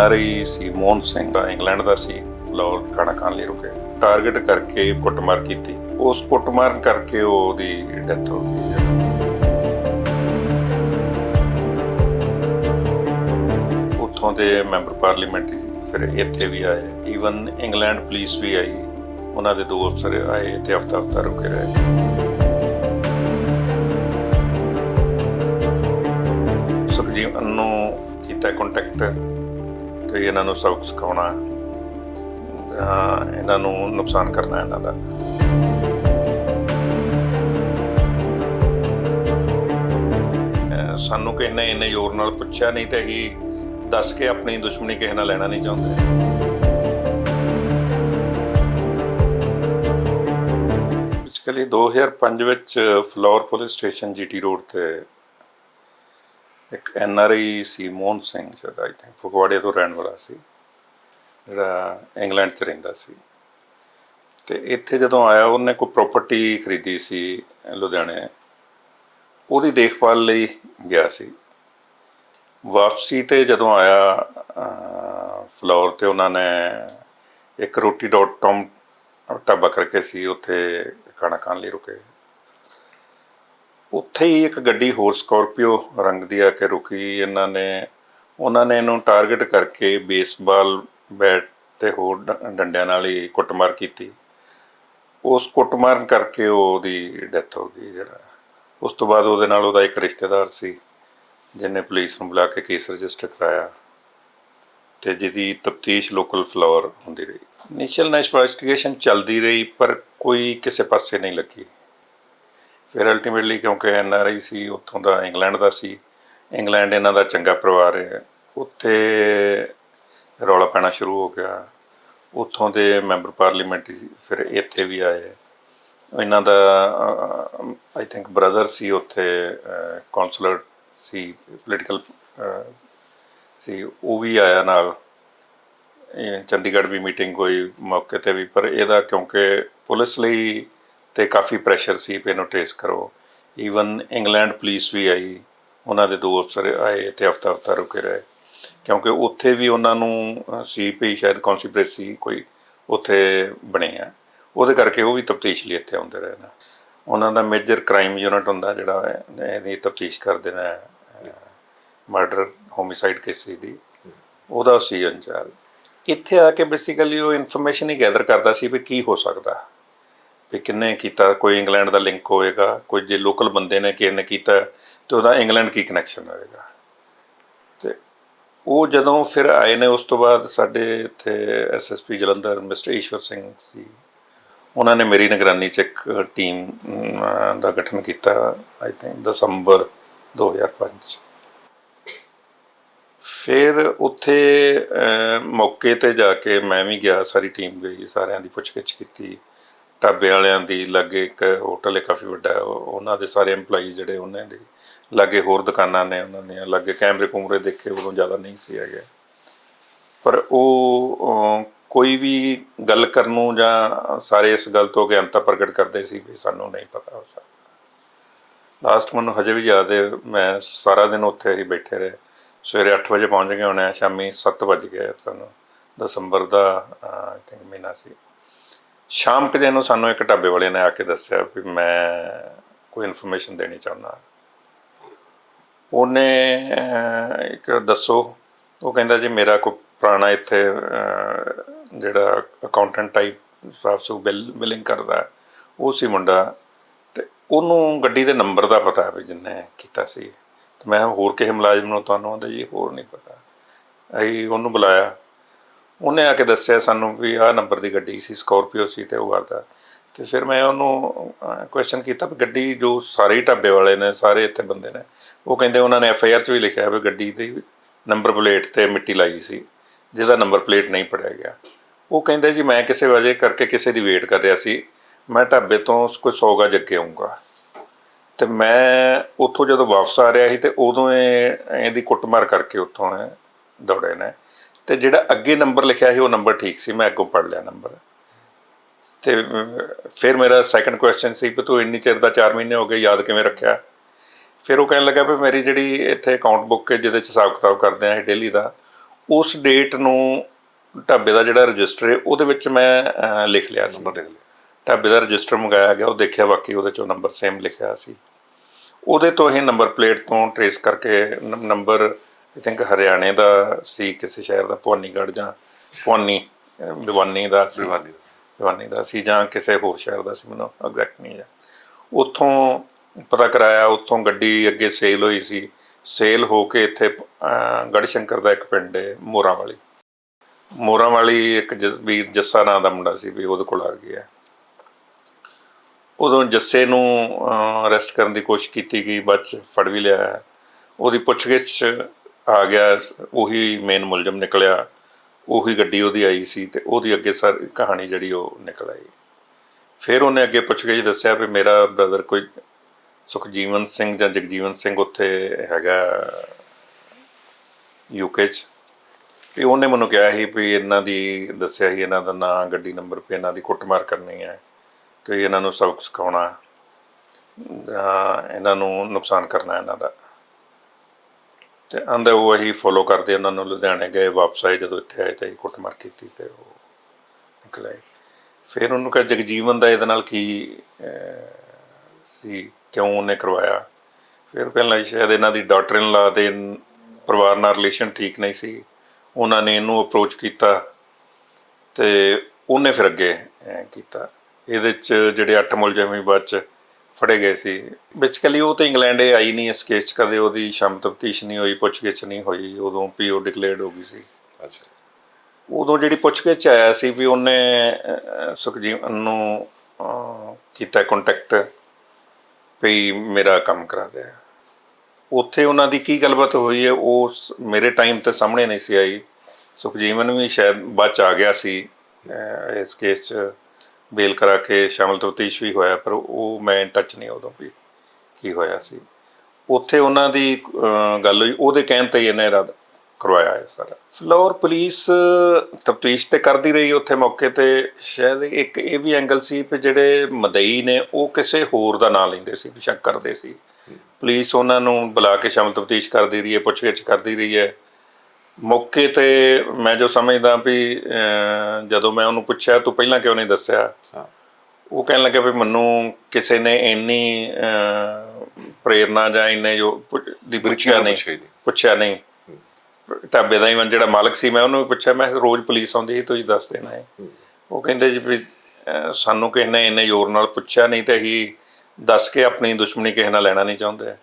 ਐਨ ਸੀ, ਮੋਹਨ ਸਿੰਘ ਦਾ ਇੰਗਲੈਂਡ ਦਾ ਸੀ ਫਲੋਰ ਖਾਣਾ ਖਾਣ ਲਈ ਰੁਕੇ। ਟਾਰਗੇਟ ਕਰਕੇ ਕੁੱਟਮਾਰ ਕੀਤੀ। ਉਸ ਕੁੱਟਮਾਰ ਕਰਕੇ ਉਹਦੀ ਡੈਥ ਹੋ ਗਈ। ਉੱਥੋਂ ਦੇ ਮੈਂਬਰ ਪਾਰਲੀਮੈਂਟ ਫਿਰ ਇੱਥੇ ਵੀ ਆਏ। ਈਵਨ ਇੰਗਲੈਂਡ ਪੁਲਿਸ ਵੀ ਆਈ। ਉਹਨਾਂ ਦੇ ਦੋ ਅਫਸਰ ਆਏ ਤੇ ਹਫਤਾ ਹਫਤਾ ਰੁਕੇ ਰਹੇ। ਸੁਖਜੀਤ ਨੂੰ ਕੀਤਾ ਕੰਟੈਕਟ ਤੇ ਇਹਨਾਂ ਨੂੰ ਸਬਕ ਸਿਖਾਉਣਾ ਇਹਨਾਂ ਨੂੰ ਨੁਕਸਾਨ ਕਰਨਾ ਇਹਨਾਂ ਦਾ। ਸਾਨੂੰ ਕਿਸੇ ਨੇ ਇੰਨੇ ਜ਼ੋਰ ਨਾਲ ਪੁੱਛਿਆ ਨਹੀਂ ਤੇ ਅਸੀਂ ਦੱਸ ਕੇ ਆਪਣੀ ਦੁਸ਼ਮਣੀ ਕਿਸੇ ਨਾਲ ਲੈਣਾ ਨਹੀਂ ਚਾਹੁੰਦੇ। ਬੇਸਿਕਲੀ 2005 ਵਿੱਚ Phillaur police station GT road ਤੇ ਇੱਕ ਐਨ ਆਰ ਆਈ ਸੀ ਮੋਹਨ ਸਿੰਘ ਸ਼ਾਇਦ ਆਈ ਥਿੰਕ ਫਗਵਾੜੇ ਤੋਂ ਰਹਿਣ ਵਾਲਾ ਸੀ। ਜਿਹੜਾ ਇੰਗਲੈਂਡ 'ਚ ਰਹਿੰਦਾ ਸੀ। ਤੇ ਇੱਥੇ ਜਦੋਂ ਆਇਆ ਉਹਨੇ ਕੋਈ ਪ੍ਰਾਪਰਟੀ ਖਰੀਦੀ ਸੀ ਲੁਧਿਆਣੇ। ਉਹਦੀ ਦੇਖਭਾਲ ਲਈ ਗਿਆ ਸੀ। ਵਾਪਸੀ ਤੇ ਜਦੋਂ ਆਇਆ ਅਹ, ਫਲੋਰ ਤੇ ਉਹਨਾਂ ਨੇ ਇੱਕ ਰੋਟੀ ਡਾਟ ਟਮ ਢਾਬਾ ਕਰਕੇ ਸੀ ਉੱਥੇ ਖਾਣਾ ਖਾਣ ਲਈ ਰੁਕੇ। ਉੱਥੇ ਹੀ ਇੱਕ ਗੱਡੀ ਹੋਰ ਸਕਾਰਪੀਓ ਰੰਗ ਦੀ ਆ ਕੇ ਰੁਕੀ। ਇਹਨਾਂ ਨੇ, ਉਹਨਾਂ ਨੇ ਇਹਨੂੰ ਟਾਰਗੇਟ ਕਰਕੇ ਬੇਸਬਾਲ ਬੈਟ ਤੇ ਹੋਰ ਡੰਡਿਆਂ ਨਾਲ ਹੀ ਕੁੱਟਮਾਰ ਕੀਤੀ। ਉਸ ਕੁੱਟਮਾਰ ਕਰਕੇ ਉਹਦੀ ਡੈਥ ਹੋ ਗਈ ਜਿਹੜਾ। ਉਸ ਤੋਂ ਬਾਅਦ ਉਹਦੇ ਨਾਲ ਉਹਦਾ ਇੱਕ ਰਿਸ਼ਤੇਦਾਰ ਸੀ, ਜਿਹਨੇ ਪੁਲਿਸ ਨੂੰ ਬੁਲਾ ਕੇ ਕੇਸ ਰਜਿਸਟਰ ਕਰਾਇਆ। ਤੇ ਜਿਹਦੀ ਤਫਤੀਸ਼ ਲੋਕਲ ਫਲੋਰ ਹੁੰਦੀ ਰਹੀ। ਇਨੀਸ਼ੀਅਲ ਇਨਵੈਸਟੀਗੇਸ਼ਨ ਚੱਲਦੀ ਰਹੀ, ਪਰ ਕੋਈ ਕਿਸੇ ਪਾਸੇ ਨਹੀਂ ਲੱਗੀ। ਫਿਰ ਅਲਟੀਮੇਟਲੀ ਕਿਉਂਕਿ ਐਨ ਆਰ ਆਈ ਸੀ, ਉੱਥੋਂ ਦਾ ਇੰਗਲੈਂਡ ਦਾ ਸੀ ਇੰਗਲੈਂਡ ਇਹਨਾਂ ਦਾ ਚੰਗਾ ਪਰਿਵਾਰ ਹੈ। ਉੱਥੇ ਰੌਲਾ ਪੈਣਾ ਸ਼ੁਰੂ ਹੋ ਗਿਆ। ਉੱਥੋਂ ਦੇ ਮੈਂਬਰ ਪਾਰਲੀਮੈਂਟ ਫਿਰ ਇੱਥੇ ਵੀ ਆਏ। ਇਹਨਾਂ ਦਾ ਆਈ ਥਿੰਕ ਬ੍ਰਦਰ ਸੀ ਉੱਥੇ ਕਾਉਂਸਲਰ ਸੀ ਪੋਲੀਟੀਕਲ ਸੀ, ਉਹ ਵੀ ਆਇਆ ਨਾਲ। ਚੰਡੀਗੜ੍ਹ ਵੀ ਮੀਟਿੰਗ ਹੋਈ ਮੌਕੇ ਤੇ ਵੀ, ਪਰ ਇਹਦਾ ਕਿਉਂਕਿ ਪੁਲਿਸ ਲਈ ਤੇ ਕਾਫੀ ਪ੍ਰੈਸ਼ਰ ਸੀ ਵੀ ਇਹਨੂੰ ਟ੍ਰੇਸ ਕਰੋ। ਈਵਨ ਇੰਗਲੈਂਡ ਪੁਲਿਸ ਵੀ ਆਈ, ਉਹਨਾਂ ਦੇ ਦੋ ਅਫਸਰ ਆਏ ਤੇ ਹਫਤਾ ਹਫਤਾ ਰੁਕੇ ਰਹੇ। ਕਿਉਂਕਿ ਉੱਥੇ ਵੀ ਉਹਨਾਂ ਨੂੰ ਸੀ ਵੀ ਸ਼ਾਇਦ ਕੌਨਸਪੀਰੇਸੀ ਕੋਈ ਉੱਥੇ ਬਣੇ ਆ। ਉਹਦੇ ਕਰਕੇ ਉਹ ਵੀ ਤਫਤੀਸ਼ ਲਈ ਇੱਥੇ ਆਉਂਦੇ ਰਹੇ ਨੇ। ਉਹਨਾਂ ਦਾ ਮੇਜਰ ਕ੍ਰਾਈਮ ਯੂਨਿਟ ਹੁੰਦਾ ਜਿਹੜਾ ਇਹਦੀ ਤਫਤੀਸ਼ ਕਰਦੇ ਨੇ ਮਰਡਰ ਹੋਮਿਸਾਈਡ ਕੇਸਿਸ ਦੀ ਉਹਦਾ ਸੀ ਇੰਚਾਰਜ ਇੱਥੇ ਆ ਕੇ ਬੇਸਿਕਲੀ ਉਹ ਇਨਫੋਰਮੇਸ਼ਨ ਹੀ ਗੈਦਰ ਕਰਦਾ ਸੀ ਵੀ ਕੀ ਹੋ ਸਕਦਾ। ਵੀ ਕਿੰਨੇ ਕੀਤਾ, ਕੋਈ ਇੰਗਲੈਂਡ ਦਾ ਲਿੰਕ ਹੋਏਗਾ, ਕੋਈ ਜੇ ਲੋਕਲ ਬੰਦੇ ਨੇ ਕਿਹਨੇ ਕੀਤਾ, ਤੇ ਉਹਦਾ ਇੰਗਲੈਂਡ ਕੀ ਕਨੈਕਸ਼ਨ ਹੋਏਗਾ? ਤੇ ਉਹ ਜਦੋਂ ਫਿਰ ਆਏ ਨੇ, ਉਸ ਤੋਂ ਬਾਅਦ ਸਾਡੇ ਇੱਥੇ ਐਸਐਸਪੀ ਜਲੰਧਰ ਮਿਸਟਰ ਈਸ਼ਵਰ ਸਿੰਘ ਸੀ, ਉਹਨਾਂ ਨੇ ਮੇਰੀ ਨਿਗਰਾਨੀ 'ਚ ਇੱਕ ਟੀਮ ਦਾ ਗਠਨ ਕੀਤਾ ਆਈ ਥਿੰਕ ਦਸੰਬਰ 2005 'ਚ। ਫਿਰ ਉੱਥੇ ਮੌਕੇ ਤੇ ਜਾ ਕੇ ਮੈਂ ਵੀ ਗਿਆ, ਸਾਰੀ ਟੀਮ ਗਈ ਸਾਰਿਆਂ ਦੀ ਪੁੱਛਗਿੱਛ ਕੀਤੀ। ਢਾਬੇ ਵਾਲਿਆਂ ਦੀ ਲਾਗੇ ਇੱਕ ਹੋਟਲ ਹੈ ਕਾਫੀ ਵੱਡਾ ਉਹ- ਉਹਨਾਂ ਦੇ ਸਾਰੇ EMPLOYEES ਜਿਹੜੇ ਉਹਨਾਂ ਦੇ ਲਾਗੇ ਹੋਰ ਦੁਕਾਨਾਂ ਨੇ ਉਹਨਾਂ ਦੀਆਂ, ਲਾਗੇ ਕੈਮਰੇ ਕੁਮਰੇ ਦੇਖੇ ਉਦੋਂ ਜ਼ਿਆਦਾ ਨਹੀਂ ਸੀ ਹੈਗੇ। ਪਰ ਉਹ ਕੋਈ ਵੀ ਗੱਲ ਕਰਨ ਨੂੰ ਜਾਂ ਸਾਰੇ ਇਸ ਗੱਲ ਤੋਂ ਅਗਿਆਨਤਾ ਪ੍ਰਗਟ ਕਰਦੇ ਸੀ ਵੀ ਸਾਨੂੰ ਨਹੀਂ ਪਤਾ ਹੋ ਸਕਦਾ ਲਾਸਟ ਮੈਨੂੰ ਹਜੇ ਵੀ ਯਾਦ ਹੈ ਮੈਂ ਸਾਰਾ ਦਿਨ ਉੱਥੇ ਹੀ ਬੈਠੇ ਰਹੇ। ਸਵੇਰੇ 8 ਵਜੇ ਪਹੁੰਚ ਗਏ ਹੋਣੇ ਆ, ਸ਼ਾਮੀ 7 ਵਜ ਗਏ ਸਾਨੂੰ। ਦਸੰਬਰ ਦਾ ਆਈ ਥਿੰਕ ਮਹੀਨਾ ਸੀ। ਸ਼ਾਮ ਕੁ ਜਿਹੇ ਨੂੰ ਸਾਨੂੰ ਇੱਕ ਢਾਬੇ ਵਾਲੇ ਨੇ ਆ ਕੇ ਦੱਸਿਆ ਵੀ ਮੈਂ ਕੋਈ ਇਨਫੋਰਮੇਸ਼ਨ ਦੇਣੀ ਚਾਹੁੰਦਾ। ਉਹਨੇ ਇੱਕ ਦੱਸੋ, ਉਹ ਕਹਿੰਦਾ ਜੀ ਮੇਰਾ ਕੋਈ ਪੁਰਾਣਾ ਇੱਥੇ ਜਿਹੜਾ ਅਕਾਊਂਟੈਂਟ ਟਾਈਪ ਸਾਫ਼ ਸੁ ਬਿਲ ਬਿਲਿੰਗ ਕਰਦਾ, ਉਹ ਸੀ ਮੁੰਡਾ ਤੇ ਉਹਨੂੰ ਗੱਡੀ ਦੇ ਨੰਬਰ ਦਾ ਪਤਾ ਵੀ ਜਿੰਨੇ ਕੀਤਾ ਸੀ। ਤੇ ਮੈਂ ਹੋਰ ਕਿਸੇ ਮੁਲਾਜ਼ਮ ਨੂੰ ਤੁਹਾਨੂੰ ਆਂਦਾ ਜੀ ਹੋਰ ਨਹੀਂ ਪਤਾ। ਅਸੀਂ ਉਹਨੂੰ ਬੁਲਾਇਆ। ਉਹਨੇ ਆ ਕੇ ਦੱਸਿਆ ਸਾਨੂੰ ਵੀ ਆਹ ਨੰਬਰ ਦੀ ਗੱਡੀ ਸੀ ਸਕੋਰਪੀਓ ਸੀ ਤੇ ਉਹ ਕਰਦਾ। ਤੇ ਫਿਰ ਮੈਂ ਉਹਨੂੰ ਕੁਐਸਚਨ ਕੀਤਾ ਵੀ ਗੱਡੀ ਜੋ ਸਾਰੇ ਹੀ ਢਾਬੇ ਵਾਲੇ ਨੇ, ਸਾਰੇ ਇੱਥੇ ਬੰਦੇ ਨੇ, ਉਹ ਕਹਿੰਦੇ ਉਹਨਾਂ ਨੇ ਐਫ ਆਈ ਆਰ 'ਚ ਵੀ ਲਿਖਿਆ ਵੀ ਗੱਡੀ ਦੀ ਨੰਬਰ ਪਲੇਟ ਤੇ ਮਿੱਟੀ ਲਾਈ ਸੀ, ਜਿਹਦਾ ਨੰਬਰ ਪਲੇਟ ਨਹੀਂ ਪੜਿਆ ਗਿਆ। ਉਹ ਕਹਿੰਦੇ ਜੀ ਮੈਂ ਕਿਸੇ ਵਜ੍ਹਾ ਕਰਕੇ ਕਿਸੇ ਦੀ ਵੇਟ ਕਰ ਰਿਹਾ ਸੀ, ਮੈਂ ਢਾਬੇ ਤੋਂ ਕੋਈ 100 ਗਜ ਅੱਗੇ ਆਉਂਗਾ ਤੇ ਮੈਂ ਉੱਥੋਂ ਜਦੋਂ ਵਾਪਸ ਆ ਰਿਹਾ ਸੀ ਤੇ ਉਦੋਂ ਇਹ, ਇਹਦੀ ਕੁੱਟਮਾਰ ਕਰਕੇ ਉੱਥੋਂ ਦੌੜੇ ਨੇ। ਤੇ ਜਿਹੜਾ ਅੱਗੇ ਨੰਬਰ ਲਿਖਿਆ ਸੀ ਉਹ ਨੰਬਰ ਠੀਕ ਸੀ ਮੈਂ ਅੱਗੋਂ ਪੜ ਲਿਆ ਨੰਬਰ। ਤੇ ਫਿਰ ਮੇਰਾ ਸੈਕੰਡ ਕੁਐਸਚਨ ਸੀ ਕਿ ਤੂੰ ਇੰਨੀ ਚਿਰ ਦਾ 4 ਮਹੀਨੇ ਹੋ ਗਏ ਯਾਦ ਕਿਵੇਂ ਰੱਖਿਆ? ਫਿਰ ਉਹ ਕਹਿਣ ਲੱਗਾ ਵੀ ਮੇਰੀ ਜਿਹੜੀ ਇੱਥੇ ਅਕਾਊਂਟ ਬੁੱਕ ਹੈ ਜਿਹਦੇ ਚ ਹਿਸਾਬ ਕਿਤਾਬ ਕਰਦੇ ਆ ਡੇਲੀ ਦਾ ਉਸ ਡੇਟ ਨੂੰ ਢਾਬੇ ਦਾ ਜਿਹੜਾ ਰਜਿਸਟਰ ਹੈ ਉਹਦੇ ਵਿੱਚ ਮੈਂ ਲਿਖ ਲਿਆ ਸੀ। ਨੰਬਰ ਲਿਖ ਲਿਆ। ਢਾਬੇ ਦਾ ਰਜਿਸਟਰ ਮੰਗਾਇਆ ਗਿਆ ਉਹ ਦੇਖਿਆ ਵਾਕਈ ਉਹਦੇ ਚੋਂ ਨੰਬਰ ਸੇਮ ਲਿਖਿਆ ਸੀ। ਉਹਦੇ ਤੋਂ ਇਹ ਨੰਬਰ ਪਲੇਟ ਤੋਂ ਟਰੇਸ ਕਰਕੇ ਨੰਬਰ ਆਈ ਥਿੰਕ ਹਰਿਆਣੇ ਦਾ ਸੀ ਕਿਸੇ ਸ਼ਹਿਰ ਦਾ ਭਵਾਨੀਗੜ੍ਹ ਜਾਂ ਭਵਾਨੀ ਭਿਵਾਨੀ ਦਾ ਸੀ। ਭਿਵਾਨੀ ਦਾ। ਸੀ ਜਾਂ ਕਿਸੇ ਹੋਰ ਸ਼ਹਿਰ ਦਾ ਸੀ ਮੈਨੂੰ ਐਗਜ਼ੈਕਟ ਨਹੀਂ ਹੈ ਉੱਥੋਂ ਪਤਾ ਕਰਾਇਆ ਉੱਥੋਂ ਗੱਡੀ ਅੱਗੇ ਸੇਲ ਹੋਈ ਸੀ। ਸੇਲ ਹੋ ਕੇ ਇੱਥੇ ਅਹ, ਗੜ੍ਹਸ਼ੰਕਰ ਦਾ ਇੱਕ ਪਿੰਡ ਹੈ ਮੋਰਾਂ ਵਾਲੀ ਮੋਰਾਂ ਵਾਲੀ ਇੱਕ ਜਸ- ਵੀਰ ਜੱਸਾ ਨਾਂ ਦਾ ਮੁੰਡਾ ਸੀ ਵੀ ਉਹਦੇ ਕੋਲ ਆ ਗਿਆ। ਉਦੋਂ ਜੱਸੇ ਨੂੰ ਅਰੈਸਟ ਕਰਨ ਦੀ ਕੋਸ਼ਿਸ਼ ਕੀਤੀ ਗਈ ਬਾਅਦ ਚ ਫੜ ਵੀ ਲਿਆ। ਉਹਦੀ ਪੁੱਛਗਿੱਛ ਆ ਗਿਆ, ਉਹੀ ਮੇਨ ਮੁਲਜ਼ਮ ਨਿਕਲਿਆ, ਉਹੀ ਗੱਡੀ ਉਹਦੀ ਆਈ ਸੀ ਤੇ ਉਹਦੀ ਅੱਗੇ ਸਾਰੀ ਕਹਾਣੀ ਜਿਹੜੀ ਉਹ ਨਿਕਲ ਆਈ। ਫਿਰ ਉਹਨੇ ਅੱਗੇ ਪੁੱਛ ਪੁੱਛਗਿੱਛ ਦੱਸਿਆ ਵੀ ਮੇਰਾ ਬ੍ਰਦਰ ਕੋਈ ਸੁਖਜੀਵਨ ਸਿੰਘ ਜਾਂ ਜਗਜੀਵਨ ਸਿੰਘ ਉੱਥੇ ਹੈਗਾ ਯੂਕੇ 'ਚ। ਵੀ ਉਹਨੇ ਮੈਨੂੰ ਕਿਹਾ ਸੀ ਵੀ ਇਹਨਾਂ ਦੀ, ਦੱਸਿਆ ਸੀ ਇਹਨਾਂ ਦਾ ਨਾਂ, ਗੱਡੀ ਨੰਬਰ ਵੀ ਇਹਨਾਂ ਦੀ ਕੁੱਟਮਾਰ ਕਰਨੀ ਹੈ, ਤੇ ਇਹਨਾਂ ਨੂੰ ਸਬਕ ਸਿਖਾਉਣਾ ਜਾਂ ਇਹਨਾਂ ਨੂੰ ਨੁਕਸਾਨ ਕਰਨਾ ਇਹਨਾਂ ਦਾ। ਤੇ ਆਂਦੇ ਉਹ ਅਸੀਂ ਫੋਲੋ ਕਰਦੇ ਉਹਨਾਂ ਨੂੰ ਲੁਧਿਆਣੇ ਗਏ, ਵਾਪਸ ਆਏ ਜਦੋਂ ਇੱਥੇ ਆਏ ਤਾਂ ਅਸੀਂ ਕੁੱਟਮਾਰ ਕੀਤੀ ਤੇ ਉਹ ਨਿਕਲ ਆਏ। ਫਿਰ ਉਹਨੂੰ ਕਿਹਾ, ਜਗਜੀਵਨ ਦਾ ਇਹਦੇ ਨਾਲ ਕੀ ਸੀ, ਕਿਉਂ ਉਹਨੇ ਕਰਵਾਇਆ? ਫਿਰ ਪਹਿਲਾਂ ਸ਼ਾਇਦ ਇਹਨਾਂ ਦੀ ਡਾਟਰ ਇਨ ਲਾ ਦੇ ਪਰਿਵਾਰ ਨਾਲ ਰਿਲੇਸ਼ਨ ਠੀਕ ਨਹੀਂ ਸੀ। ਉਹਨਾਂ ਨੇ ਇਹਨੂੰ ਅਪਰੋਚ ਕੀਤਾ ਤੇ ਉਹਨੇ ਫਿਰ ਅੱਗੇ ਕੀਤਾ। ਇਹਦੇ ਚ ਜਿਹੜੇ ਅੱਠ ਮੁਲਜ਼ਮ ਵੀ ਬਾਅਦ ਚ ਫੜੇ ਗਏ ਸੀ। ਬੇਸਿਕਲੀ ਉਹ ਤਾਂ ਇੰਗਲੈਂਡ ਇਹ ਆਈ ਨਹੀਂ ਇਸ ਕੇਸ ਚ ਕਦੇ ਉਹਦੀ ਸ਼ਮ ਤਫਤੀਸ਼ ਨਹੀਂ ਹੋਈ ਪੁੱਛਗਿੱਛ ਨਹੀਂ ਹੋਈ ਉਦੋਂ ਪੀਓ ਡਿਕਲੇਅਰਡ ਹੋ ਗਈ ਸੀ। ਅੱਛਾ। ਉਦੋਂ ਜਿਹੜੀ ਪੁੱਛਗਿੱਛ ਆਇਆ ਸੀ ਵੀ ਉਹਨੇ ਸੁਖਜੀਵਨ ਨੂੰ ਕੀਤਾ ਕੰਟੈਕਟ ਵੀ ਮੇਰਾ ਕੰਮ ਕਰਾ ਦੇ। ਉੱਥੇ ਉਹਨਾਂ ਦੀ ਕੀ ਗੱਲਬਾਤ ਹੋਈ ਹੈ ਉਹ ਮੇਰੇ ਟਾਈਮ ਤੇ ਸਾਹਮਣੇ ਨਹੀਂ ਸੀ ਆਈ। ਸੁਖਜੀਵਨ ਵੀ ਸ਼ਾਇਦ ਬਾਅਦ ਚ ਆ ਗਿਆ ਸੀ ਇਸ ਕੇਸ 'ਚ। ਬੇਲ ਕਰਾ ਕੇ ਸ਼ਾਮਲ ਤਫਤੀਸ਼ ਵੀ ਹੋਇਆ, ਪਰ ਉਹ ਮੈਂ ਟੱਚ ਨਹੀਂ ਉਦੋਂ ਵੀ ਕੀ ਹੋਇਆ ਸੀ। ਉੱਥੇ ਉਹਨਾਂ ਦੀ ਗੱਲ ਹੋਈ, ਉਹਦੇ ਕਹਿਣ ਤੇ ਹੀ ਇਹਨੇ ਰੱਦ ਕਰਵਾਇਆ ਹੈ ਸਾਰਾ। ਫਲੋਰ ਪੁਲਿਸ, ਤਫਤੀਸ਼ ਤੇ ਕਰਦੀ ਰਹੀ ਉੱਥੇ ਮੌਕੇ ਤੇ, ਸ਼ਾਇਦ ਇੱਕ ਇਹ ਵੀ ਐਂਗਲ ਸੀ ਕਿ ਜਿਹੜੇ ਮਦਈ ਨੇ, ਉਹ ਕਿਸੇ ਹੋਰ ਦਾ ਨਾਂ ਲੈਂਦੇ ਸੀ, ਵੀ ਸ਼ੱਕ ਕਰਦੇ ਸੀ। ਪੁਲਿਸ ਉਹਨਾਂ ਨੂੰ ਬੁਲਾ ਕੇ ਸ਼ਾਮਲ ਤਫਤੀਸ਼ ਕਰਦੀ ਰਹੀ ਹੈ, ਪੁੱਛਗਿੱਛ ਕਰਦੀ ਰਹੀ ਹੈ। ਮੌਕੇ ਤੇ ਮੈਂ ਜੋ ਸਮਝਦਾ ਵੀ ਜਦੋਂ ਮੈਂ ਉਹਨੂੰ ਪੁੱਛਿਆ ਤੂੰ ਪਹਿਲਾਂ ਕਿਉਂ ਨਹੀਂ ਦੱਸਿਆ? ਉਹ ਕਹਿਣ ਲੱਗਾ ਵੀ ਮੈਨੂੰ ਕਿਸੇ ਨੇ ਇੰਨੀ ਅਹ, ਪ੍ਰੇਰਨਾ ਜਾਂ ਇੰਨੇ ਜੋ ਦੀ ਪੁੱਛਿਆ ਨਹੀਂ। ਪੁੱਛਿਆ ਨਹੀਂ। ਢਾਬੇ ਦਾ ਹੀ ਜਿਹੜਾ ਮਾਲਕ ਸੀ ਮੈਂ ਉਹਨੂੰ ਵੀ ਪੁੱਛਿਆ ਮੈਂ ਰੋਜ਼ ਪੁਲਿਸ ਆਉਂਦੀ ਸੀ ਤੁਸੀਂ ਦੱਸ ਦੇਣਾ ਹੈ। ਉਹ ਕਹਿੰਦੇ ਜੀ ਵੀ ਸਾਨੂੰ ਕਿਸੇ ਨੇ ਇੰਨੇ ਜ਼ੋਰ ਨਾਲ ਪੁੱਛਿਆ ਨਹੀਂ ਤੇ ਅਸੀਂ ਦੱਸ ਕੇ ਆਪਣੀ ਦੁਸ਼ਮਣੀ ਕਿਸੇ ਨਾਲ ਲੈਣਾ ਨਹੀਂ ਚਾਹੁੰਦੇ।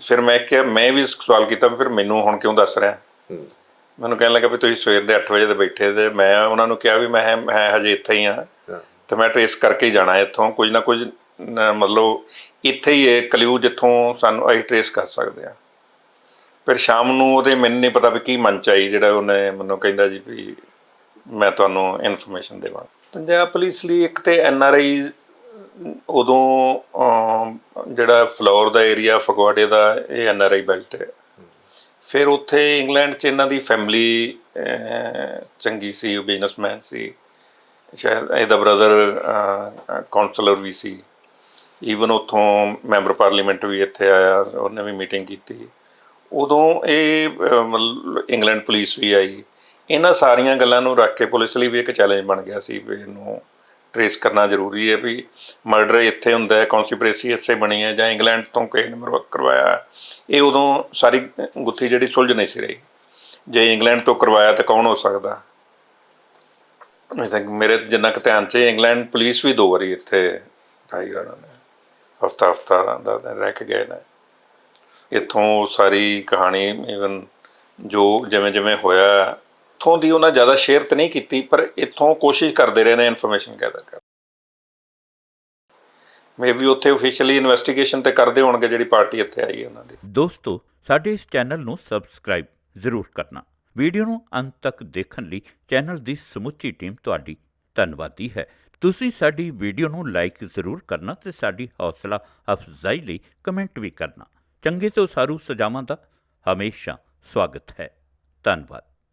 ਫਿਰ ਮੈਂ ਕਿਹਾ ਮੈਂ ਵੀ ਸਵਾਲ ਕੀਤਾ ਵੀ ਫਿਰ ਮੈਨੂੰ ਹੁਣ ਕਿਉਂ ਦੱਸ ਰਿਹਾ? ਹੂੰ। ਮੈਨੂੰ ਕਹਿਣ ਲੱਗਾ ਵੀ ਤੁਸੀਂ ਸਵੇਰ ਦੇ 8 ਵਜੇ ਦੇ ਬੈਠੇ ਤੇ ਮੈਂ ਉਹਨਾਂ ਨੂੰ ਕਿਹਾ ਵੀ ਮੈਂ ਮੈਂ ਹਜੇ ਇੱਥੇ ਹੀ ਆ ਹਾਂ। ਤੇ ਮੈਂ ਟ੍ਰੇਸ ਕਰਕੇ ਹੀ ਜਾਣਾ ਇੱਥੋਂ ਕੁਝ ਨਾ ਕੁਝ ਮਤਲਬ ਇੱਥੇ ਹੀ ਹੈ ਕਲਿਊ ਜਿੱਥੋਂ ਸਾਨੂੰ ਅਸੀਂ ਟ੍ਰੇਸ ਕਰ ਸਕਦੇ ਆ ਫਿਰ ਸ਼ਾਮ ਨੂੰ ਉਹਦੇ ਮੈਨੂੰ ਨਹੀਂ ਪਤਾ ਵੀ ਕੀ ਮਨ ਚ ਆਈ ਜਿਹੜਾ ਉਹਨੇ ਮੈਨੂੰ ਕਹਿੰਦਾ ਜੀ ਵੀ ਮੈਂ ਤੁਹਾਨੂੰ ਇਨਫੋਰਮੇਸ਼ਨ ਦੇਵਾਂ। ਪੰਜਾਬ ਪੁਲਿਸ ਲਈ ਇੱਕ ਤੇ ਐਨ ਆਰ ਆਈ ਉਦੋਂ ਜਿਹੜਾ ਫਲੋਰ ਦਾ ਏਰੀਆ, ਫਗਵਾੜੇ ਦਾ, ਇਹ ਐਨ ਆਰ ਆਈ ਬੈਲਟ ਹੈ। ਫਿਰ ਉੱਥੇ ਇੰਗਲੈਂਡ 'ਚ ਇਹਨਾਂ ਦੀ ਫੈਮਿਲੀ ਚੰਗੀ ਸੀ ਬਿਜ਼ਨਸਮੈਨ ਸੀ। ਸ਼ਾਇਦ ਇਹਦਾ ਬ੍ਰਦਰ ਕਾਉਂਸਲਰ ਵੀ ਸੀ। ਈਵਨ ਉੱਥੋਂ ਮੈਂਬਰ ਪਾਰਲੀਮੈਂਟ ਵੀ ਇੱਥੇ ਆਇਆ, ਉਹਨੇ ਵੀ ਮੀਟਿੰਗ ਕੀਤੀ। ਉਦੋਂ ਇਹ ਮਤਲਬ ਇੰਗਲੈਂਡ ਪੁਲਿਸ ਵੀ ਆਈ। ਇਹਨਾਂ ਸਾਰੀਆਂ ਗੱਲਾਂ ਨੂੰ ਰੱਖ ਕੇ ਪੁਲਿਸ ਲਈ ਵੀ ਇੱਕ ਚੈਲੰਜ ਬਣ ਗਿਆ ਸੀ ਵੀ ਇਹਨੂੰ ਟ੍ਰੇਸ ਕਰਨਾ ਜ਼ਰੂਰੀ ਹੈ ਵੀ ਮਰਡਰ ਇੱਥੇ ਹੁੰਦਾ ਹੈ ਕਨਸਪੀਰੇਸੀ ਇੱਥੇ ਬਣੀ ਹੈ ਜਾਂ ਇੰਗਲੈਂਡ ਤੋਂ ਕਿਸੇ ਨੇ ਮਰਵਾ ਕਰਵਾਇਆ ਇਹ ਉਦੋਂ ਸਾਰੀ ਗੁੱਥੀ ਜਿਹੜੀ ਸੁਲਝ ਨਹੀਂ ਸੀ ਰਹੀ। ਜੇ ਇੰਗਲੈਂਡ ਤੋਂ ਕਰਵਾਇਆ ਤਾਂ ਕੌਣ ਹੋ ਸਕਦਾ? ਆਈ ਥਿੰਕ ਮੇਰੇ ਜਿੰਨਾ ਕੁ ਧਿਆਨ 'ਚ ਇੰਗਲੈਂਡ ਪੁਲਿਸ ਵੀ ਦੋ ਵਾਰੀ ਇੱਥੇ ਆਈ ਉਹਨਾਂ ਨੇ। ਹਫਤਾ ਹਫਤਾ ਦਾ ਰਹਿ ਕੇ ਗਏ ਨੇ। ਇੱਥੋਂ ਸਾਰੀ ਕਹਾਣੀ ਇਵਨ ਜੋ ਜਿਵੇਂ ਜਿਵੇਂ ਹੋਇਆ ਇੱਥੋਂ ਦੀ ਉਹਨਾਂ ਜ਼ਿਆਦਾ ਸ਼ੇਅਰ ਤਾਂ ਨਹੀਂ ਕੀਤੀ, ਪਰ ਇੱਥੋਂ ਕੋਸ਼ਿਸ਼ ਕਰਦੇ ਰਹੇ ਨੇ ਇਨਫੋਰਮੇਸ਼ਨ ਗੈਦਰ ਕਰ ਮੇ ਉੱਥੇ ਅਫੀਸ਼ੀਅਲੀ ਇਨਵੈਸਟੀਗੇਸ਼ਨ ਤੇ ਕਰਦੇ ਹੋਣਗੇ ਜਿਹੜੀ ਪਾਰਟੀ ਇੱਥੇ ਆਈ ਹੈ ਉਹਨਾਂ ਦੀ। ਦੋਸਤੋ, ਸਾਡੇ ਇਸ ਚੈਨਲ ਨੂੰ ਸਬਸਕ੍ਰਾਈਬ ਜ਼ਰੂਰ ਕਰਨਾ। ਵੀਡੀਓ ਨੂੰ ਅੰਤ ਤੱਕ ਦੇਖਣ ਲਈ ਚੈਨਲ ਦੀ ਸਮੁੱਚੀ ਟੀਮ ਤੁਹਾਡੀ ਧੰਨਵਾਦੀ ਹੈ। ਤੁਸੀਂ ਸਾਡੀ ਵੀਡੀਓ ਨੂੰ ਲਾਈਕ ਜ਼ਰੂਰ ਕਰਨਾ ਤੇ ਸਾਡੀ ਹੌਸਲਾ ਅਫਜ਼ਾਈ ਲਈ ਕਮੈਂਟ ਵੀ ਕਰਨਾ। ਚੰਗੇ ਤੋਂ ਸਾਰੂ ਸਜਾਵਾਂ ਦਾ ਹਮੇਸ਼ਾ ਸਵਾਗਤ ਹੈ। ਧੰਨਵਾਦ।